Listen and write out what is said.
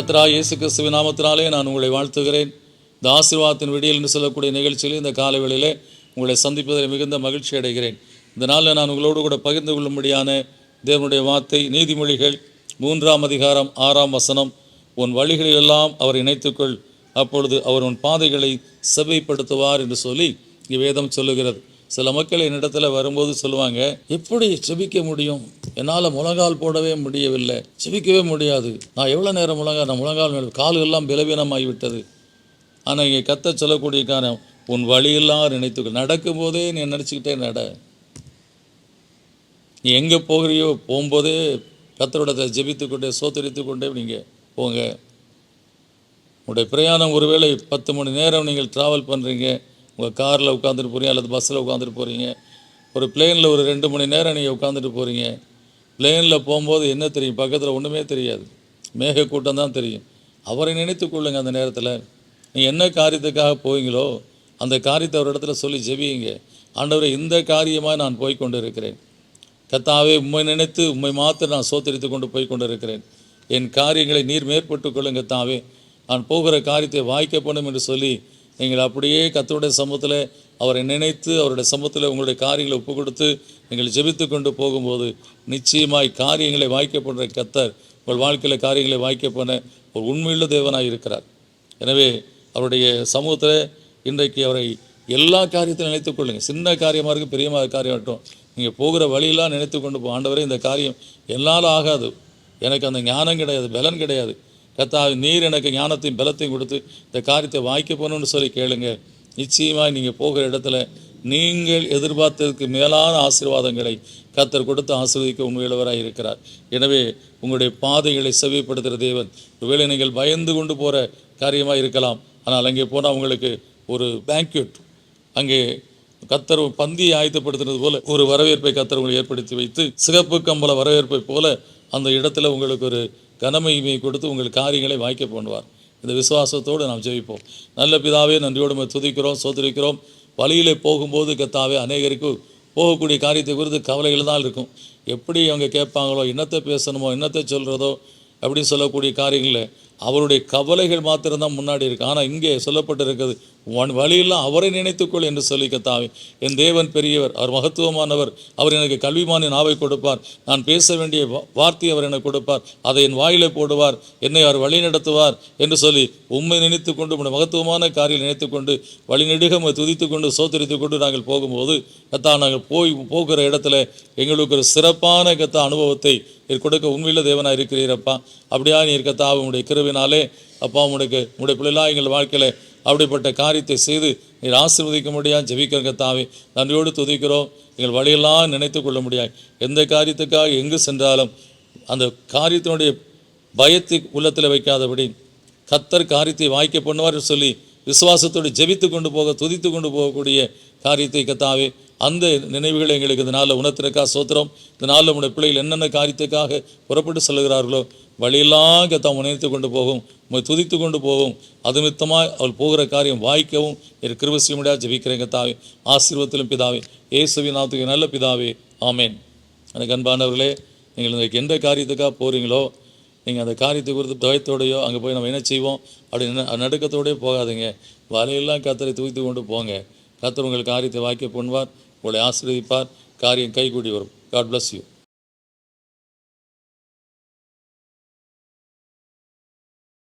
கத்ரா இயேசு கிறிஸ்துவின் நாமத்தினாலே நான் உங்களை வாழ்த்துகிறேன். இந்த ஆசீர்வாதத்தின் விடியல் என்று சொல்லக்கூடிய நிகழ்ச்சியில் இந்த காலவெளியிலே உங்களை சந்திப்பதில் மிகுந்த மகிழ்ச்சி அடைகிறேன். இந்த நாளில் நான் உங்களோடு கூட பகிர்ந்து கொள்ளும்படியான தேவனுடைய வார்த்தை நீதிமொழிகள் மூன்றாம் அதிகாரம் ஆறாம் வசனம். உன் வழிகளிலெல்லாம் அவர் இணைத்துக்கொள். அப்பொழுது அவர் உன் பாதைகளை செவைப்படுத்துவார் என்று சொல்லி வேதம் சொல்லுகிறது. சில மக்கள் என்னிடத்தில் வரும்போது சொல்லுவாங்க எப்படி செபிக்க முடியும்? என்னால் முழங்கால் போடவே முடியவில்லை. சிவிக்கவே முடியாது. நான் எவ்வளோ நேரம் முழங்கால் நான் முழங்கால் மேல் கால்கள்லாம் பலவீனமாகிவிட்டது ஆனால் இங்கே கத்த சொல்லக்கூடிய காரணம் உன் வழியெல்லாம் நினைத்து நடக்கும்போதே நீ நினச்சிக்கிட்டே நட. நீ எங்கே போகிறியோ போகும்போதே கத்தரோடத்தை ஜெபித்து கொண்டே சோத்தரித்து கொண்டே நீங்கள் போங்க. உங்களுடைய பிரயாணம் ஒருவேளை பத்து மணி நேரம் நீங்கள் ட்ராவல் பண்ணுறீங்க உங்கள் காரில் உட்காந்துட்டு போகிறீங்க அல்லது பஸ்ஸில் உட்காந்துட்டு போகிறீங்க ஒரு பிளேனில் ஒரு ரெண்டு மணி நேரம் நீங்கள் உட்காந்துட்டு போகிறீங்க பிளேனில் போகும்போது என்ன தெரியும்? பக்கத்தில் ஒன்றுமே தெரியாது. மேக கூட்டம் தான் தெரியும். அவரை நினைத்து கொள்ளுங்க அந்த நேரத்தில். நீ என்ன காரியத்துக்காக போவீங்களோ அந்த காரியத்தை ஒரு இடத்துல சொல்லி ஜெபியுங்க. ஆண்டவரை இந்த காரியமாக நான் போய் கொண்டு இருக்கிறேன் கத்தாவே உம்மை நினைத்து உம்மை மாத்திரம் நான் சோத்தரித்து கொண்டு போய் கொண்டு இருக்கிறேன் என் காரியங்களை நீர் மேற்பட்டு கொள்ளுங்க தாவே நான் போகிற காரியத்தை வாய்க்கப்படும் என்று சொல்லி நீங்கள் அப்படியே கத்தருடைய சமூகத்தில் அவரை நினைத்து அவருடைய சமூகத்தில் உங்களுடைய காரியங்களை ஒப்பு கொடுத்து நீங்கள் ஜெபித்து கொண்டு போகும்போது நிச்சயமாய் காரியங்களை வாய்க்கப்படுற கத்தர் உங்கள் வாழ்க்கையில் காரியங்களை வாய்க்க ஒரு உண்மையுள்ள தேவனாக இருக்கிறார். எனவே அவருடைய சமூகத்தில் இன்றைக்கு அவரை எல்லா காரியத்திலும் நினைத்துக் கொள்ளுங்கள். சின்ன காரியமாக இருக்குது பெரிய காரியம் ஆகட்டும் நீங்கள் போகிற வழியெல்லாம் நினைத்து கொண்டு போ. ஆண்டவரே இந்த காரியம் என்னால் ஆகாது. எனக்கு அந்த ஞானம் கிடையாது பலன் கிடையாது. கத்தா நீர் எனக்கு ஞானத்தையும் பலத்தையும் கொடுத்து இந்த காரியத்தை வாய்க்க போகணும்னு சொல்லி கேளுங்க. நிச்சயமாக நீங்கள் போகிற இடத்துல நீங்கள் எதிர்பார்த்ததுக்கு மேலான ஆசீர்வாதங்களை கத்தர் கொடுத்து ஆசீர்வதிக்க உண்மையுள்ளவராக இருக்கிறார். எனவே உங்களுடைய பாதைகளை செவிப்படுத்துகிற தேவன் ஒருவேளை நீங்கள் பயந்து கொண்டு போகிற காரியமாக இருக்கலாம். ஆனால் அங்கே போனால் உங்களுக்கு ஒரு பேங்க்யூட் அங்கே கத்தர் பந்தியை ஆயத்தப்படுத்துறது போல ஒரு வரவேற்பை கத்தர் உங்களை ஏற்படுத்தி வைத்து சிகப்பு கம்பள வரவேற்பை போல அந்த இடத்துல உங்களுக்கு ஒரு கனமகிமையை கொடுத்து உங்கள் காரியங்களை வாய்க்க பண்ணுவார். இந்த விசுவாசத்தோடு நாம் ஜெயிப்போம் நல்ல பிதாவே நன்றியோடு நம்ம துதிக்கிறோம் சோதரிக்கிறோம் வழியிலே போகும்போது கத்தாவே அநேகருக்கு போகக்கூடிய காரியத்தை குறித்து கவலைகள் தான் இருக்கும். எப்படி அவங்க கேட்பாங்களோ என்னத்தை பேசணுமோ என்னத்தை சொல்கிறதோ அப்படின்னு சொல்லக்கூடிய காரியங்களில் அவருடைய கவலைகள் மாத்திரம்தான் முன்னாடி இருக்கு. ஆனால் இங்கே சொல்லப்பட்டிருக்கிறது உன் வழியெல்லாம் அவரை நினைத்துக்கொள் என்று சொல்லி கத்தாவே. என் தேவன் பெரியவர் அவர் மகத்துவமானவர். அவர் எனக்கு கல்விமான நாவை கொடுப்பார். நான் பேச வேண்டிய வார்த்தை அவர் எனக்கு கொடுப்பார். அதை என் வாயிலை போடுவார். என்னை அவர் வழி நடத்துவார் என்று சொல்லி உண்மை நினைத்து கொண்டு உடைய மகத்துவமான காரியம் நினைத்து கொண்டு வழிநெடுக துதித்து கொண்டு சோத்தரித்து கொண்டு நாங்கள் போகும்போது கத்தா நாங்கள் போய் போகிற இடத்துல எங்களுக்கு ஒரு சிறப்பான கத்தா அனுபவத்தை நீர் கொடுக்க உண்மையில தேவனாக இருக்கிறீரப்பா அப்படியா நீர் கத்தா உங்களுடைய கிருபையினாலே அப்பா உங்களுடைய உங்களுடைய பிள்ளைலாம் எங்கள் வாழ்க்கையில் அப்படிப்பட்ட காரியத்தை செய்து நீர் ஆசிர்வதிக்க முடியாது. ஜெபிக்கிற தாவே நன்றியோடு துதிக்கிறோம். எங்கள் வழியெல்லாம் நினைத்து கொள்ள முடியாது. எந்த காரியத்துக்காக எங்கு சென்றாலும் அந்த காரியத்தினுடைய பயத்தை உள்ளத்தில் வைக்காதபடி கத்தர் காரியத்தை வாய்க்க பண்ணுவார் சொல்லி விசுவாசத்தோடு ஜெபித்து கொண்டு போக துதித்து கொண்டு போகக்கூடிய காரியத்தை கத்தாவே அந்த நினைவுகளை எங்களுக்கு இந்த நாளில் உணர்த்திருக்கா சோத்திரம். இந்த நாளில் உங்களுடைய பிள்ளைகள் என்னென்ன காரியத்துக்காக புறப்பட்டு செல்கிறார்களோ வழியெல்லாம் கத்தா உணர்த்து கொண்டு போகும் உங்களை துதித்து கொண்டு போகும். அது நிமித்தமாக அவள் போகிற காரியம் வாய்க்கவும் என் கிருபசி முடியாது ஜெபிக்கிறேன் கத்தாவே ஆசீர்வத்திலும் பிதாவே இயேசுவின் நாத்துக்கு நல்ல பிதாவே. ஆமேன். எனக்கு அன்பானவர்களே நீங்கள் இன்றைக்கு எந்த காரியத்துக்காக போகிறீங்களோ நீங்கள் அந்த காரியத்தை குறித்து துவயத்தோடையோ அங்கே போய் நம்ம என்ன செய்வோம்? அப்படின்னு நடுக்கத்தோடயே போகாதீங்க. வலையெல்லாம் கத்தரை தூக்கித்து கொண்டு போங்க. கத்தர் உங்கள் காரியத்தை வாய்க்க பண்ணுவார் உங்களை ஆசீர்வதிப்பார். காரியம் கைகூடி வரும். God bless you